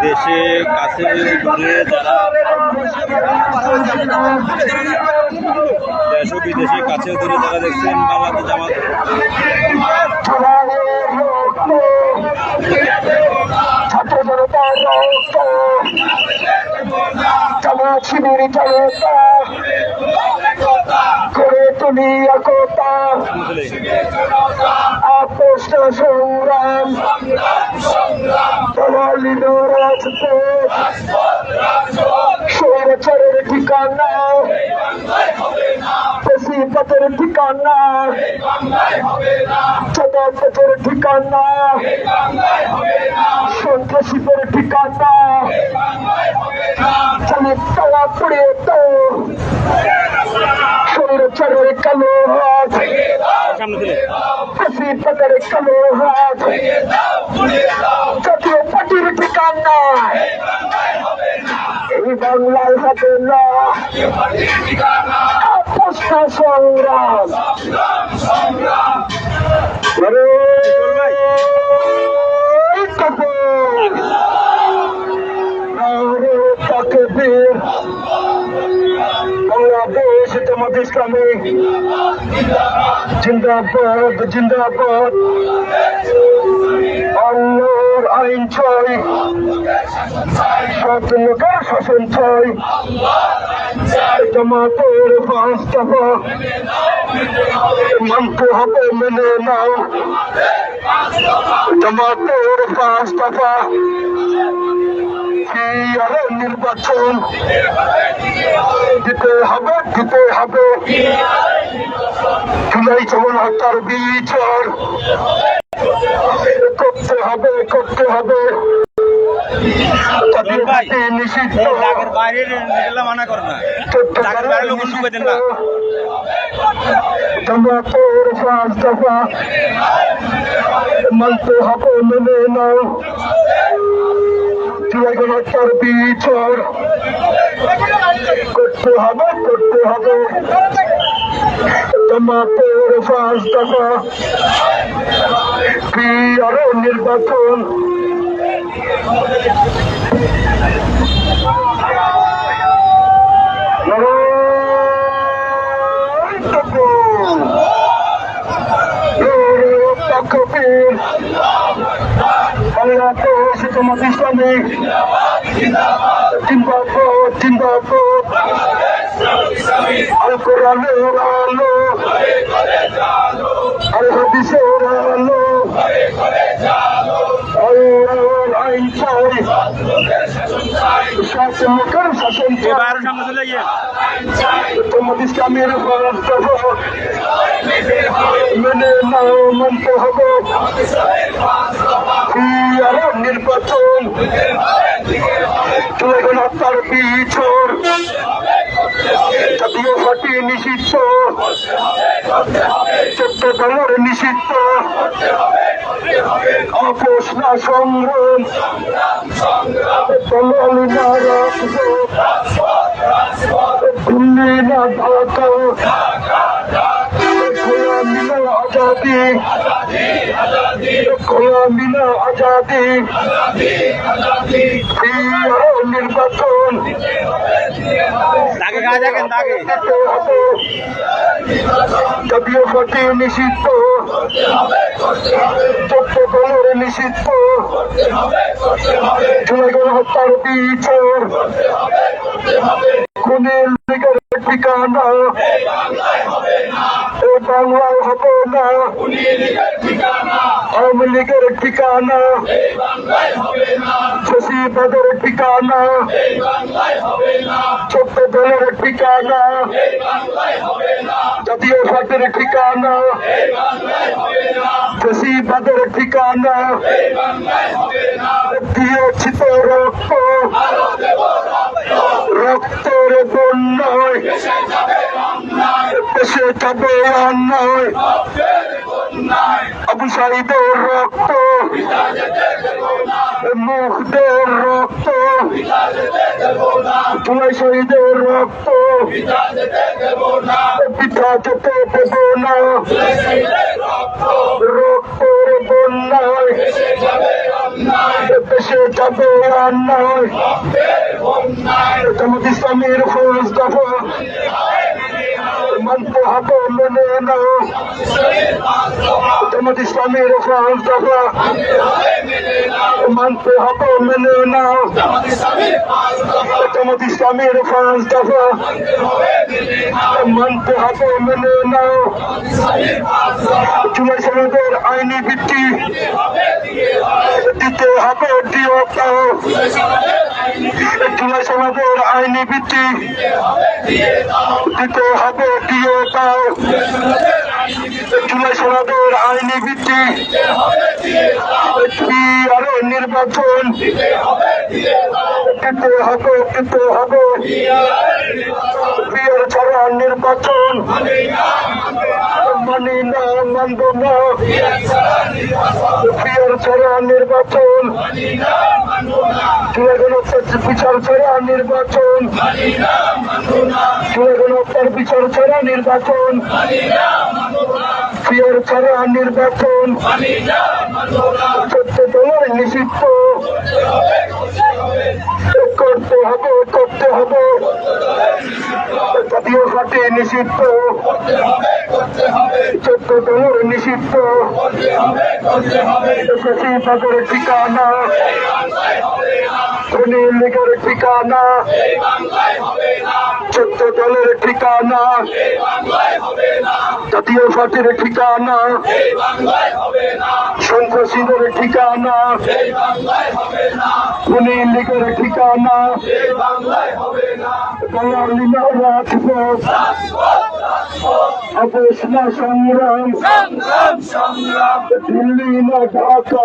বিদেশে কাছে দূরে যারা দেশ ও বিদেশে কাছে দূরে যারা দেখছেন বাংলাদেশ জামাত করে আপোষ সংগ্রাম দলালিন রাজপথ স্বৈরাচারের ঠিকানা বেশিপথের ঠিকানা চদাপথের ঠিকানা সন্ত্রাসীদের ঠিকানা চলে তালা পড়িয়ে তো স্বৈরাচারের কালো হাত সামনে দিলে বেশিপথের কালো হাত জাতীয় পার্টির ঠিকানা এই বাংলায় হাতে না। সংগ্রাম জামাত ইসলামী জিন্দাবাদ জিন্দাবাদ। আল্লাহর আইন ছয় সব লোকের শাসন ছয় জামাতের বাস্তবা। মানতে হবে, মেনে নাও। জামাতের কি আরে নির্বাচন। দিতে হবে দিতে হবে। জুলাই যেমন হত্যার বিচার। করতে হবে করতে হবে। মানা মানতে হবে মেনে নাও। জুলাই হত্যার বিচার করতে হবে করতে হবে জামাতের পাঁচ দফা আরও নির্বাচন জামাত ইসলামী জিন্দাবাদ জিন্দাবাদ আল কোরআনের আলো। শাসন জামাত ইসলামের মেনে নাও মানতে হবে নির্বাচন হত্যার পিছর। জাতীয় পার্টি নিষিদ্ধ দলের নিষিদ্ধ। আপোষ না সংগ্রাম। দলালি না ঘুমনে না মিলা আজাদি। খোলা মিলা আজাদি। নির্বাচন। জাতীয় পার্টি নিষিদ্ধ চট্টগ্রামের নিষিদ্ধ জুলাই হত্যার বিচার। খুনের ঠিকানা। এ বাংলায় হবে না। আওয়ামী লীগের ঠিকানা। শশীবাদের ঠিকানা। ছোট্ট দলের ঠিকানা। জাতীয় পার্টির ঠিকানা। শশীবাদের ঠিকানা। দিয়েছি তো রক্ত। রক্তের বন্যায় যাবে অন্যায়। সাইদের রক্ত, মুখদের রক্ত জুলাই শহীদের রক্ত পিঠা যেতে দেব না। রক্তের বন্যায়, দেশে যাবে আর ইসলামের ফৌজ দফা মানতে হবে মেনে নাও জামাত ইসলামের ফৌজ দফা মানতে হবে মেনে নাও জামাত ইসলামের ফৌজ দফা মানতে হবে মেনে নাও জুলাই সমাজের আইনি ভিত্তি দিতে হবে দিও জুলাই সমাজের আইনি ভিত্তি দিতে হবে দিও তাও জুলাই সমাজের আইনি ভিত্তি আরও নির্বাচন দিতে হবে দিতে হবে। বিয়ের ছাড়া নির্বাচন মানি না, মানব না। বিয়ের ছাড়া নির্বাচন চুলে বিচার ছাড়া নির্বাচন। চুলে বিচার ছাড়া নির্বাচন। বিয়ের ছাড়া নির্বাচন। সত্য তোমার নিষিদ্ধ। করতে হবে করতে হবে। জাতীয় পার্টি নিষিদ্ধ। দলের নিষিদ্ধ। ঠিকানা। ধনী লীগের ঠিকানা। চোদ্দ দলের ঠিকানা। জাতীয় পার্টির ঠিকানা। সন্ত্রাসীদের ঠিকানা। ধনী লীগের ঠিকানা। বাঙালি না রাজপথ অবশ না সংগ্রাম। দিল্লি না ঢাকা।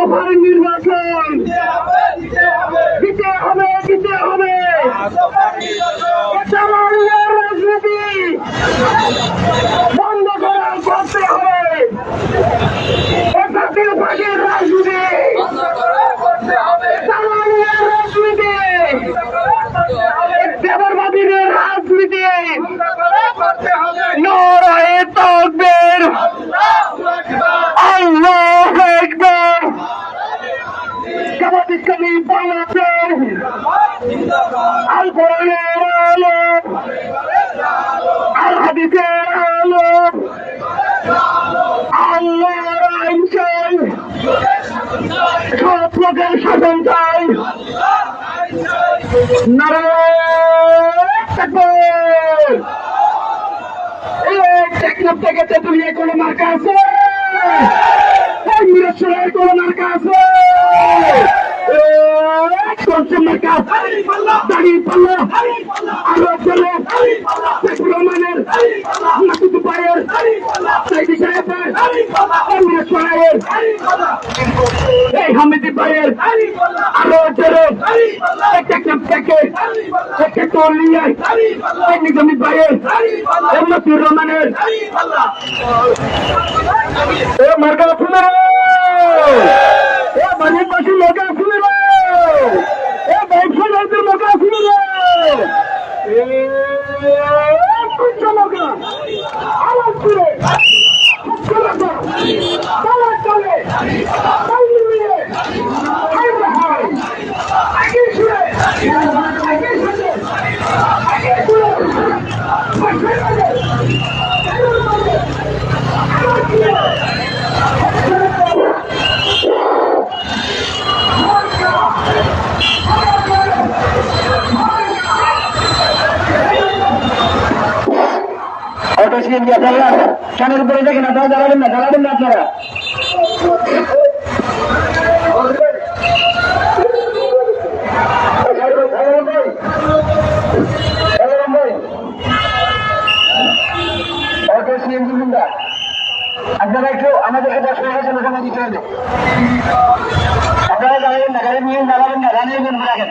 দফার নির্বাচন। দিতে হবে দিতে হবে। রাজনীতি বন্ধ করা করতে হবে জাতীয় পার্টির রাজনীতি জামালের রাজনীতি দেবরবাদীর রাজনীতি নরায়ে তকবীর আল্লাহ আকবার জামাত ইসলামী বাংলাদেশ আল কোরআনের আলো, আল হাদিসের আলো, আল্লাহর আইন চাই, সব লোকের শাসন চাই। টেকনাফ থেকে তেতুলিয়া কোনো মার্কা আছে? এই কোনো মার্কা আছে? সরষের মার্কা দাড়ি পাল্লা আলো চলে। রহমানের নাকুতু পায়ের সাইদি সাহেবের। হামিদি ভাইয়ের। এই নসির রহমানের। এ মার্কা শুনে এ পাশে শুনে রে এ ব্যবসা লোকদের লোক শুনে রে এ কুচ্ছা লোক আওয়াজ করে চলে চলে বাইরে নিয়ে হাই হাই আগে শুনে আগে শুনে আগে শুনে সিএনজি আপনারা কানের উপরে দেখেন আপনারা জ্বালাবেন না জ্বালাবেন না আপনারা। আপনারা একটু আমাদেরকে দশ টাকা জন্য সময় দিতে হবে। আপনারা জ্বালাবেন না, গাড়ি নিয়ে জ্বালাবেন না দেন রাখেন।